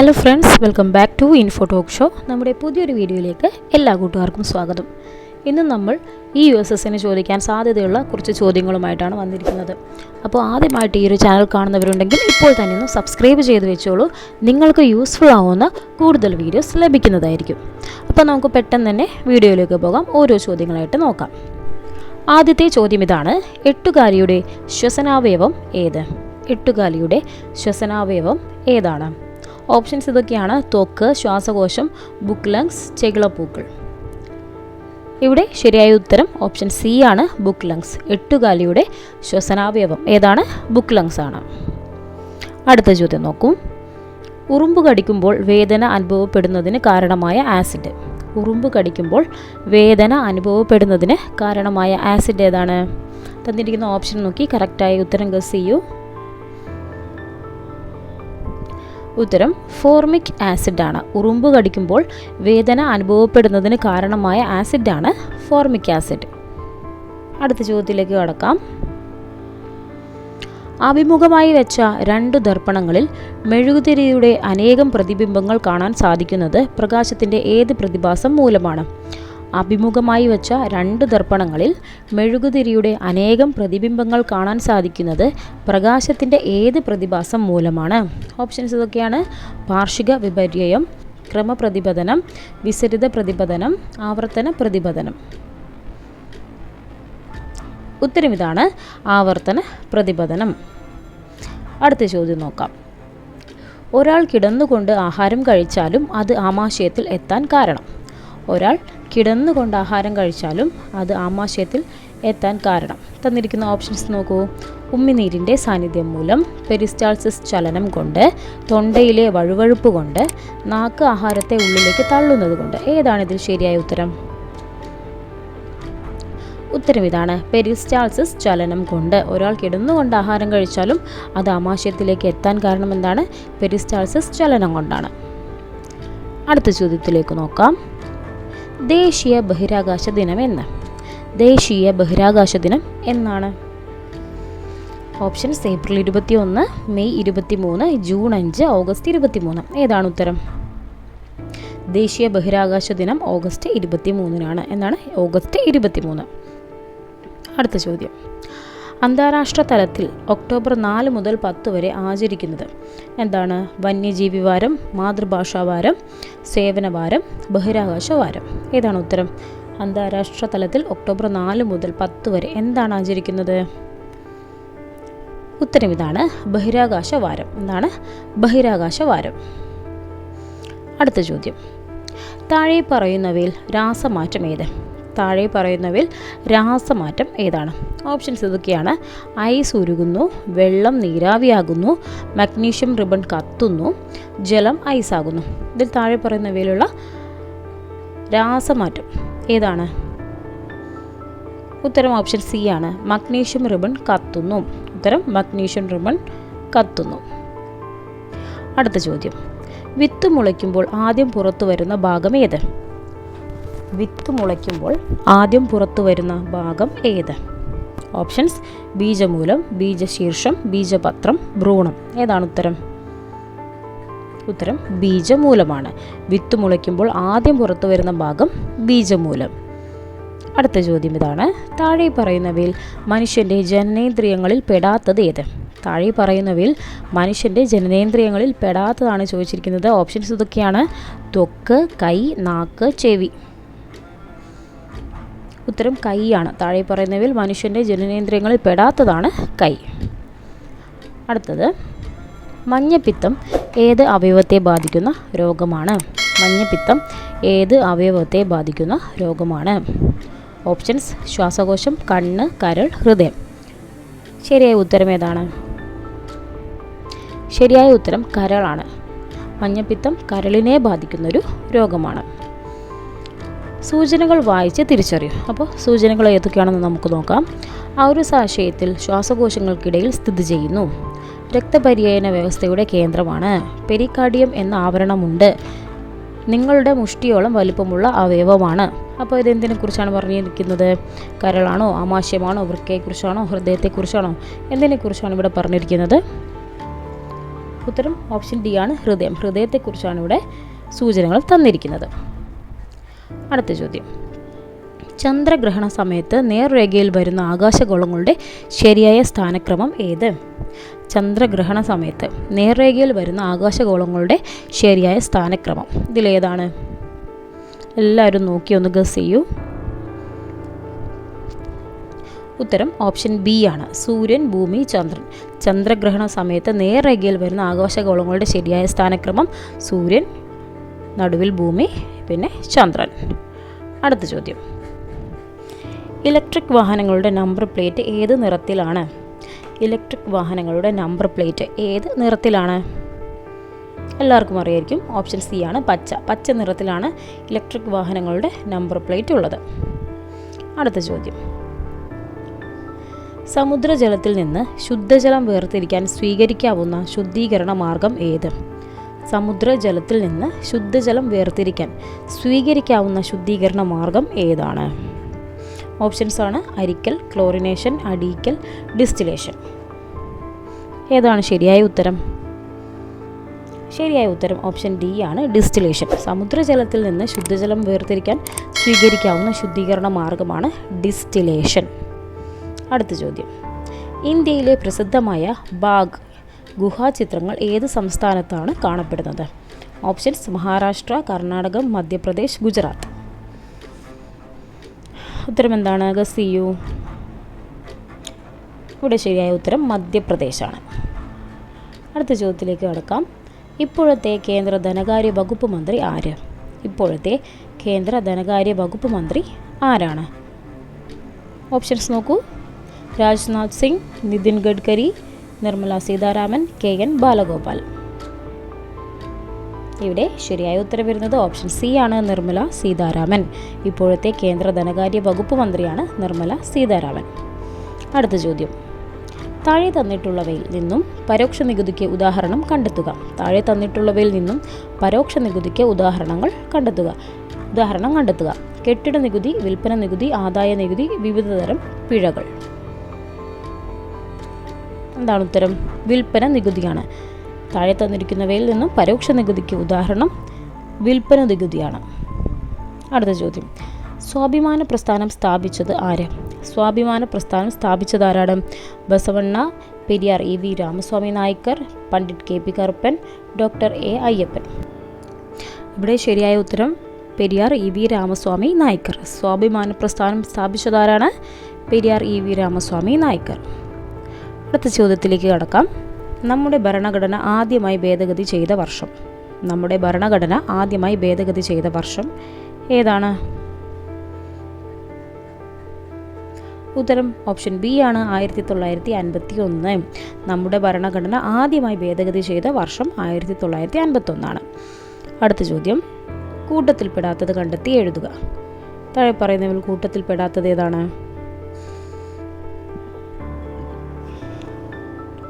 Hello friends welcome back to info talk show നമ്മുടെ പുതിയൊരു വീഡിയോയിലേക്ക് എല്ലാ കൂട്ടുകാർക്കും സ്വാഗതം. ഇന്ന് നമ്മൾ ഈ യു എസ് എസിന് ചോദിക്കാൻ സാധ്യതയുള്ള കുറച്ച് ചോദ്യങ്ങളുമായിട്ടാണ് വന്നിരിക്കുന്നത്. അപ്പോൾ ആദ്യമായിട്ട് ഈ ഒരു ചാനൽ കാണുന്നവരുണ്ടെങ്കിൽ ഇപ്പോൾ തന്നെ ഒന്ന് സബ്സ്ക്രൈബ് ചെയ്ത് വെച്ചോളൂ. നിങ്ങൾക്ക് യൂസ്ഫുൾ ആവുന്ന കൂടുതൽ വീഡിയോസ് ലഭിക്കുന്നതായിരിക്കും. അപ്പോൾ നമുക്ക് പെട്ടെന്ന് തന്നെ വീഡിയോയിലേക്ക് പോകാം. ഓരോ ചോദ്യങ്ങളായിട്ട് നോക്കാം. ആദ്യത്തെ ചോദ്യം ഇതാണ്. എട്ടുകാലിയുടെ ശ്വസനാവയവം ഏത്? എട്ടുകാലിയുടെ ശ്വസനാവയവം ഏതാണ്? ഓപ്ഷൻസ് ഇതൊക്കെയാണ്. ത്വക്ക് ശ്വാസകോശം ബുക്ക് ലങ്സ് ചെകിളപ്പൂക്കൾ. ഇവിടെ ശരിയായ ഉത്തരം ഓപ്ഷൻ സി ആണ്. Book lungs. എട്ടുകാലിയുടെ ശ്വസനാവയവം. ഏതാണ്? ബുക്ക് ലങ്സ് ആണ്. അടുത്ത ചോദ്യം നോക്കും. ഉറുമ്പ് കടിക്കുമ്പോൾ വേദന അനുഭവപ്പെടുന്നതിന് കാരണമായ ആസിഡ്. ഉറുമ്പ് കടിക്കുമ്പോൾ വേദന അനുഭവപ്പെടുന്നതിന് കാരണമായ ആസിഡ് ഏതാണ്? തന്നിരിക്കുന്ന ഓപ്ഷൻ നോക്കി കറക്റ്റായ ഉത്തരം ഗസ് ചെയ്യൂ. ഉത്തരം ഫോർമിക് ആസിഡാണ് ഉറുമ്പ് കടിക്കുമ്പോൾ വേദന അനുഭവപ്പെടുന്നതിന് കാരണമായ ആസിഡാണ് ഫോർമിക് ആസിഡ് അടുത്ത ചോദ്യത്തിലേക്ക് കടക്കാം. അഭിമുഖമായി വെച്ച രണ്ട് ദർപ്പണങ്ങളിൽ മെഴുകുതിരിയുടെ അനേകം പ്രതിബിംബങ്ങൾ കാണാൻ സാധിക്കുന്നത് പ്രകാശത്തിന്റെ ഏത് പ്രതിഭാസം മൂലമാണ്? അഭിമുഖമായി വച്ച രണ്ട് ദർപ്പണങ്ങളിൽ മെഴുകുതിരിയുടെ അനേകം പ്രതിബിംബങ്ങൾ കാണാൻ സാധിക്കുന്നത് പ്രകാശത്തിന്റെ ഏത് പ്രതിഭാസം മൂലമാണ്. ഓപ്ഷൻസ് ഇതൊക്കെയാണ്. പാർഷിക വിപര്യം ക്രമപ്രതിപതനം വിസരിത പ്രതിപതനം ആവർത്തന പ്രതിപതനം ഉത്തരം ഇതാണ്. ആവർത്തന പ്രതിപതനം അടുത്ത ചോദ്യം നോക്കാം. ഒരാൾ കിടന്നുകൊണ്ട് ആഹാരം കഴിച്ചാലും അത് ആമാശയത്തിൽ എത്താൻ കാരണം. ഒരാൾ കിടന്നുകൊണ്ട് ആഹാരം കഴിച്ചാലും അത് ആമാശയത്തിൽ എത്താൻ കാരണം. തന്നിരിക്കുന്ന ഓപ്ഷൻസ് നോക്കൂ. ഉമ്മിനീരിന്റെ സാന്നിധ്യം മൂലം പെരിസ്റ്റാൾസിസ് ചലനം കൊണ്ട് തൊണ്ടയിലെ വഴുവഴുപ്പ് കൊണ്ട് നാക്ക് ആഹാരത്തെ ഉള്ളിലേക്ക് തള്ളുന്നത് കൊണ്ട്. ഏതാണ് ഇതിൽ ശരിയായ ഉത്തരം? ഉത്തരം ഇതാണ്. പെരിസ്റ്റാൾസിസ് ചലനം കൊണ്ട് ഒരാൾ കിടന്നുകൊണ്ട് ആഹാരം കഴിച്ചാലും അത് ആമാശയത്തിലേക്ക് എത്താൻ കാരണം എന്താണ്? പെരിസ്റ്റാൾസിസ് ചലനം കൊണ്ടാണ്. അടുത്ത ചോദ്യത്തിലേക്ക് നോക്കാം. ദേശീയ ബഹിരാകാശ ദിനം എന്ന്. ദേശീയ ബഹിരാകാശ ദിനം എന്നാണ്. ഓപ്ഷൻസ് ഏപ്രിൽ ഇരുപത്തി ഒന്ന് മെയ് ഇരുപത്തി മൂന്ന് ജൂൺ അഞ്ച് ഓഗസ്റ്റ് ഇരുപത്തി മൂന്ന് ഏതാണ് ഉത്തരം? ദേശീയ ബഹിരാകാശ ദിനം ഓഗസ്റ്റ് ഇരുപത്തി മൂന്നിനാണ് എന്നാണ് ഓഗസ്റ്റ് ഇരുപത്തി മൂന്ന് അടുത്ത ചോദ്യം. അന്താരാഷ്ട്ര തലത്തിൽ ഒക്ടോബർ നാല് മുതൽ പത്ത് വരെ ആചരിക്കുന്നത് എന്താണ്? വന്യജീവി വാരം മാതൃഭാഷാ വാരം സേവന വാരം ബഹിരാകാശ വാരം. ഏതാണ് ഉത്തരം. അന്താരാഷ്ട്ര തലത്തിൽ ഒക്ടോബർ നാല് മുതൽ പത്ത് വരെ എന്താണ് ആചരിക്കുന്നത്? ഉത്തരം ഇതാണ് ബഹിരാകാശ വാരം. എന്താണ്? ബഹിരാകാശ വാരം. അടുത്ത ചോദ്യം. താഴെ പറയുന്നവയിൽ രാസമാറ്റം ഏത്? താഴെ പറയുന്നവയിൽ രാസമാറ്റം ഏതാണ്? ഓപ്ഷൻസ് ഇതൊക്കെയാണ്. ഐസ് ഉരുകുന്നു വെള്ളം നീരാവിയാകുന്നു മഗ്നീഷ്യം റിബൺ കത്തുന്നു ജലം ഐസാകുന്നു. ഇതിൽ താഴെ പറയുന്നവയിലുള്ള രാസമാറ്റം. ഏതാണ്? ഉത്തരം ഓപ്ഷൻ സി ആണ്. മഗ്നീഷ്യം റിബൺ കത്തുന്നു. ഉത്തരം മഗ്നീഷ്യം റിബൺ കത്തുന്നു. അടുത്ത ചോദ്യം. വിത്ത് മുളയ്ക്കുമ്പോൾ ആദ്യം പുറത്തു വരുന്ന ഭാഗം ഏത്? വിത്ത് മുളയ്ക്കുമ്പോൾ ആദ്യം പുറത്തു വരുന്ന ഭാഗം ഏത്? ഓപ്ഷൻസ് ബീജമൂലം ബീജശീർഷം ബീജപത്രം ഭ്രൂണം. ഏതാണ് ഉത്തരം? ഉത്തരം ബീജമൂലമാണ്. വിത്ത് മുളയ്ക്കുമ്പോൾ ആദ്യം പുറത്തു വരുന്ന ഭാഗം ബീജമൂലം. അടുത്ത ചോദ്യം ഇതാണ്. താഴെ പറയുന്നവയിൽ മനുഷ്യന്റെ ജനനേന്ദ്രിയങ്ങളിൽ പെടാത്തത് ഏത്? താഴെ പറയുന്നവയിൽ മനുഷ്യന്റെ ജനനേന്ദ്രിയങ്ങളിൽ പെടാത്തതാണ് ചോദിച്ചിരിക്കുന്നത്. ഓപ്ഷൻസ് ഇതൊക്കെയാണ്. ത്വക്ക് കൈ നാക്ക് ചെവി. ഉത്തരം കൈയാണ്. താഴെ പറയുന്നവയിൽ മനുഷ്യന്റെ ജനനേന്ദ്രിയങ്ങളിൽ പെടാത്തതാണ് കൈ. അടുത്തത്. മഞ്ഞപ്പിത്തം ഏത് അവയവത്തെ ബാധിക്കുന്ന രോഗമാണ്? മഞ്ഞപ്പിത്തം ഏത് അവയവത്തെ ബാധിക്കുന്ന രോഗമാണ്? ഓപ്ഷൻസ് ശ്വാസകോശം കണ്ണ് കരൾ ഹൃദയം. ശരിയായ ഉത്തരം ഏതാണ്? ശരിയായ ഉത്തരം കരളാണ് മഞ്ഞപ്പിത്തം കരളിനെ ബാധിക്കുന്നൊരു രോഗമാണ്. സൂചനകൾ വായിച്ച് തിരിച്ചറിയും. അപ്പോൾ സൂചനകൾ ഏതൊക്കെയാണെന്ന് നമുക്ക് നോക്കാം. ആ ഒരു സാശയത്തിൽ ശ്വാസകോശങ്ങൾക്കിടയിൽ സ്ഥിതി ചെയ്യുന്നു. രക്തപര്യന വ്യവസ്ഥയുടെ കേന്ദ്രമാണ്. പെരിക്കാർഡിയം എന്ന ആവരണമുണ്ട്. നിങ്ങളുടെ മുഷ്ടിയോളം വലുപ്പമുള്ള അവയവമാണ്. അപ്പോൾ ഇതെന്തിനെ കുറിച്ചാണ് പറഞ്ഞിരിക്കുന്നത്? കരളാണോ ആമാശയമാണോ വൃക്കയെക്കുറിച്ചാണോ ഹൃദയത്തെക്കുറിച്ചാണോ? എന്തിനെക്കുറിച്ചാണ് ഇവിടെ പറഞ്ഞിരിക്കുന്നത്? ഉത്തരം ഓപ്ഷൻ ഡി ആണ് ഹൃദയം. ഹൃദയത്തെക്കുറിച്ചാണ് ഇവിടെ സൂചനകൾ തന്നിരിക്കുന്നത്. അടുത്ത ചോദ്യം. ചന്ദ്രഗ്രഹണ സമയത്ത് നേർരേഖയിൽ വരുന്ന ആകാശഗോളങ്ങളുടെ ശരിയായ സ്ഥാനക്രമം ഏത്? ചന്ദ്രഗ്രഹണ സമയത്ത് നേർരേഖയിൽ വരുന്ന ആകാശഗോളങ്ങളുടെ ശരിയായ സ്ഥാനക്രമം. ഇതിലേതാണ്? എല്ലാവരും നോക്കി ഒന്ന് ഗസ് ചെയ്യൂ. ഉത്തരം ഓപ്ഷൻ ബി ആണ്. സൂര്യൻ ഭൂമി ചന്ദ്രൻ. ചന്ദ്രഗ്രഹണ സമയത്ത് നേർരേഖയിൽ വരുന്ന ആകാശഗോളങ്ങളുടെ ശരിയായ സ്ഥാനക്രമം സൂര്യൻ നടുവിൽ ഭൂമി പിന്നെ ചന്ദ്രൻ. അടുത്ത ചോദ്യം. ഇലക്ട്രിക് വാഹനങ്ങളുടെ നമ്പർ പ്ലേറ്റ് ഏത് നിറത്തിലാണ്? ഇലക്ട്രിക് വാഹനങ്ങളുടെ നമ്പർ പ്ലേറ്റ് ഏത് നിറത്തിലാണ്? എല്ലാവർക്കും അറിയായിരിക്കും. ഓപ്ഷൻ സി ആണ് പച്ച. പച്ച നിറത്തിലാണ് ഇലക്ട്രിക് വാഹനങ്ങളുടെ നമ്പർ പ്ലേറ്റ് ഉള്ളത്. അടുത്ത ചോദ്യം. സമുദ്രജലത്തിൽ നിന്ന് ശുദ്ധജലം വേർതിരിക്കാൻ സ്വീകരിക്കാവുന്ന ശുദ്ധീകരണ മാർഗം ഏത്? സമുദ്രജലത്തിൽ നിന്ന് ശുദ്ധജലം വേർതിരിക്കാൻ സ്വീകരിക്കാവുന്ന ശുദ്ധീകരണ മാർഗം ഏതാണ്? ഓപ്ഷൻസ് ആണ് അരിക്കൽ ക്ലോറിനേഷൻ അടീക്കൽ ഡിസ്റ്റിലേഷൻ ഏതാണ് ശരിയായ ഉത്തരം? ശരിയായ ഉത്തരം ഓപ്ഷൻ ഡി ആണ് ഡിസ്റ്റിലേഷൻ സമുദ്രജലത്തിൽ നിന്ന് ശുദ്ധജലം വേർതിരിക്കാൻ സ്വീകരിക്കാവുന്ന ശുദ്ധീകരണ മാർഗമാണ് ഡിസ്റ്റിലേഷൻ അടുത്ത ചോദ്യം. ഇന്ത്യയിലെ പ്രസിദ്ധമായ ബാഗ് ഗുഹാചിത്രങ്ങൾ ഏത് സംസ്ഥാനത്താണ് കാണപ്പെടുന്നത്? ഓപ്ഷൻസ് മഹാരാഷ്ട്ര കർണാടകം മധ്യപ്രദേശ് ഗുജറാത്ത്. ഉത്തരം എന്താണ് ഗസ് ഇവിടെ ശരിയായ ഉത്തരം മധ്യപ്രദേശാണ്. അടുത്ത ചോദ്യത്തിലേക്ക് കടക്കാം. ഇപ്പോഴത്തെ കേന്ദ്ര ധനകാര്യ വകുപ്പ് മന്ത്രി ആര്? ഇപ്പോഴത്തെ കേന്ദ്ര ധനകാര്യ വകുപ്പ് മന്ത്രി ആരാണ്? ഓപ്ഷൻസ് നോക്കൂ. Rajnath Singh Nitin Gadkari Nirmala Sitharaman K N Balagopal. ഇവിടെ ശരിയായ ഉത്തരം വരുന്നത് ഓപ്ഷൻ സി ആണ് നിർമ്മല സീതാരാമൻ. ഇപ്പോഴത്തെ കേന്ദ്ര ധനകാര്യ വകുപ്പ് മന്ത്രിയാണ് നിർമ്മല സീതാരാമൻ. അടുത്ത ചോദ്യം. താഴെ തന്നിട്ടുള്ളവയിൽ നിന്നും പരോക്ഷ നികുതിക്ക് ഉദാഹരണം കണ്ടെത്തുക. താഴെ തന്നിട്ടുള്ളവയിൽ നിന്നും പരോക്ഷ നികുതിക്ക് ഉദാഹരണങ്ങൾ കണ്ടെത്തുക. ഉദാഹരണം കണ്ടെത്തുക. കെട്ടിട നികുതി വിൽപ്പന നികുതി ആദായ നികുതി വിവിധതരം പിഴകൾ. എന്താണ് ഉത്തരം? വിൽപ്പന നികുതിയാണ്. താഴെ തന്നിരിക്കുന്നവയിൽ നിന്നും പരോക്ഷ നികുതിക്ക് ഉദാഹരണം വിൽപ്പന നികുതിയാണ്. അടുത്ത ചോദ്യം. സ്വാഭിമാന പ്രസ്ഥാനം സ്ഥാപിച്ചത് ആര്? സ്വാഭിമാന പ്രസ്ഥാനം സ്ഥാപിച്ചത് ആരാണ്? Basavanna Periyar E V Ramasamy Naicker Pandit K P Karuppan doctor A Ayyappan. ഇവിടെ ശരിയായ ഉത്തരം പെരിയാർ ഇ വി രാമസ്വാമി നായ്ക്കർ. സ്വാഭിമാന പ്രസ്ഥാനം സ്ഥാപിച്ചതാരാണ് പെരിയാർ ഇ വി രാമസ്വാമി നായ്ക്കർ. അടുത്ത ചോദ്യത്തിലേക്ക് കടക്കാം. നമ്മുടെ ഭരണഘടന ആദ്യമായി ഭേദഗതി ചെയ്ത വർഷം. നമ്മുടെ ഭരണഘടന ആദ്യമായി ഭേദഗതി ചെയ്ത വർഷം ഏതാണ്? ഉത്തരം ഓപ്ഷൻ ബി ആണ് ആയിരത്തി തൊള്ളായിരത്തി അൻപത്തി ഒന്ന് നമ്മുടെ ഭരണഘടന ആദ്യമായി ഭേദഗതി ചെയ്ത വർഷം ആയിരത്തി തൊള്ളായിരത്തി അൻപത്തി ഒന്നാണ് അടുത്ത ചോദ്യം. കൂട്ടത്തിൽപ്പെടാത്തത് കണ്ടെത്തി എഴുതുക. താഴെ പറയുന്നവൽ കൂട്ടത്തിൽപ്പെടാത്തത് ഏതാണ്?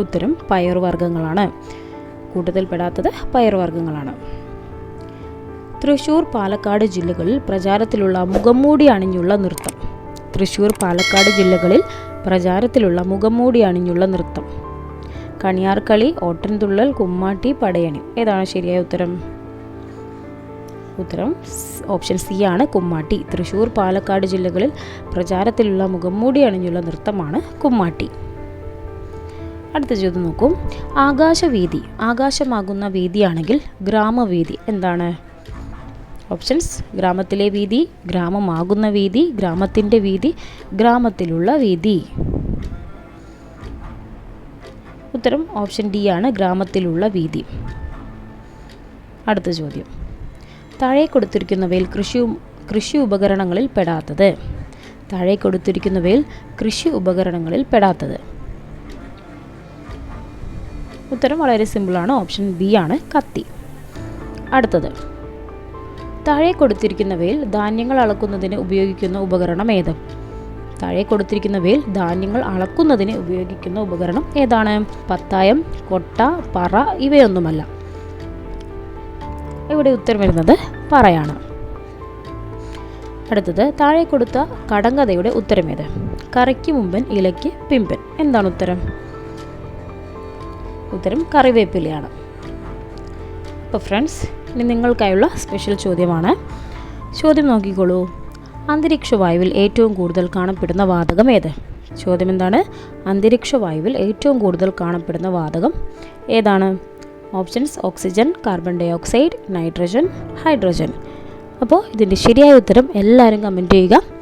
ഉത്തരം പയറുവർഗങ്ങളാണ് കൂട്ടത്തിൽപ്പെടാത്തത് പയറുവർഗങ്ങളാണ് തൃശൂർ പാലക്കാട് ജില്ലകളിൽ പ്രചാരത്തിലുള്ള മുഖംമൂടി അണിഞ്ഞുള്ള നൃത്തം. തൃശൂർ പാലക്കാട് ജില്ലകളിൽ പ്രചാരത്തിലുള്ള മുഖംമൂടി അണിഞ്ഞുള്ള നൃത്തം. കണിയാർക്കളി ഓട്ടൻതുള്ളൽ കുമ്മാട്ടി പടയണി. ഏതാണ് ശരിയായ ഉത്തരം? ഉത്തരം ഓപ്ഷൻ സി ആണ് കുമ്മാട്ടി. തൃശൂർ പാലക്കാട് ജില്ലകളിൽ പ്രചാരത്തിലുള്ള മുഖംമൂടി അണിഞ്ഞുള്ള നൃത്തമാണ് കുമ്മാട്ടി. അടുത്ത ചോദ്യം നോക്കൂ. ആകാശവീതി ആകാശമാകുന്ന വീതിയാണെങ്കിൽ ഗ്രാമവീതി എന്താണ്? ഓപ്ഷൻസ് ഗ്രാമത്തിലെ വീതി ഗ്രാമമാകുന്ന വീതി ഗ്രാമത്തിന്റെ വീതി ഗ്രാമത്തിലുള്ള വീതി. ഉത്തരം ഓപ്ഷൻ ഡി ആണ് ഗ്രാമത്തിലുള്ള വീതി. അടുത്ത ചോദ്യം. താഴെ കൊടുത്തിരിക്കുന്നവയിൽ കൃഷി കൃഷി ഉപകരണങ്ങളിൽ പെടാത്തത്. താഴെ കൊടുത്തിരിക്കുന്നവയിൽ കൃഷി ഉപകരണങ്ങളിൽ പെടാത്തത്. ഉത്തരം വളരെ സിമ്പിളാണ് ഓപ്ഷൻ ബി ആണ് കത്തി. അടുത്തത്. താഴെ കൊടുത്തിരിക്കുന്നവയിൽ ധാന്യങ്ങൾ അളക്കുന്നതിന് ഉപയോഗിക്കുന്ന ഉപകരണം ഏത്? താഴെ കൊടുത്തിരിക്കുന്നവയിൽ ധാന്യങ്ങൾ അളക്കുന്നതിന് ഉപയോഗിക്കുന്ന ഉപകരണം ഏതാണ്? പത്തായം കൊട്ട പറ ഇവയൊന്നുമല്ല. ഇവിടെ ഉത്തരം വരുന്നത് പറയാണ്. അടുത്തത് താഴെ കൊടുത്ത കടങ്കഥയുടെ ഉത്തരം ഉത്തരമേത് കറയ്ക്ക് മുമ്പൻ ഇലയ്ക്ക് പിമ്പൻ എന്താണ് ഉത്തരം? ഉത്തരം കറിവേപ്പിലയാണ്. അപ്പോൾ ഫ്രണ്ട്സ് ഇനി നിങ്ങൾക്കായുള്ള സ്പെഷ്യൽ ചോദ്യമാണ്. ചോദ്യം നോക്കിക്കോളൂ. അന്തരീക്ഷ വായുവിൽ ഏറ്റവും കൂടുതൽ കാണപ്പെടുന്ന വാതകം ഏത്? ചോദ്യം എന്താണ്? അന്തരീക്ഷ വായുവിൽ ഏറ്റവും കൂടുതൽ കാണപ്പെടുന്ന വാതകം ഏതാണ്? Options oxygen carbon dioxide nitrogen hydrogen അപ്പോൾ ഇതിന്റെ ശരിയായ ഉത്തരം എല്ലാവരും കമന്റ് ചെയ്യുക.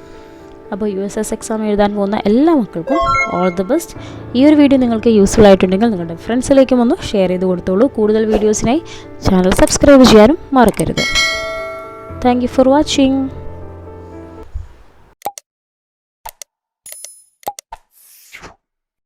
അപ്പോൾ യു എസ് എസ് എക്സാം എഴുതാൻ പോകുന്ന എല്ലാ മക്കൾക്കും ഓൾ ദി ബെസ്റ്റ് ഈ ഒരു വീഡിയോ നിങ്ങൾക്ക് യൂസ്ഫുൾ ആയിട്ടുണ്ടെങ്കിൽ നിങ്ങളുടെ ഫ്രണ്ട്സിലേക്കും ഒന്ന് ഷെയർ ചെയ്ത് കൊടുത്തോളൂ. കൂടുതൽ വീഡിയോസിനായി ചാനൽ സബ്സ്ക്രൈബ് ചെയ്യാനും മറക്കരുത്. Thank you for watching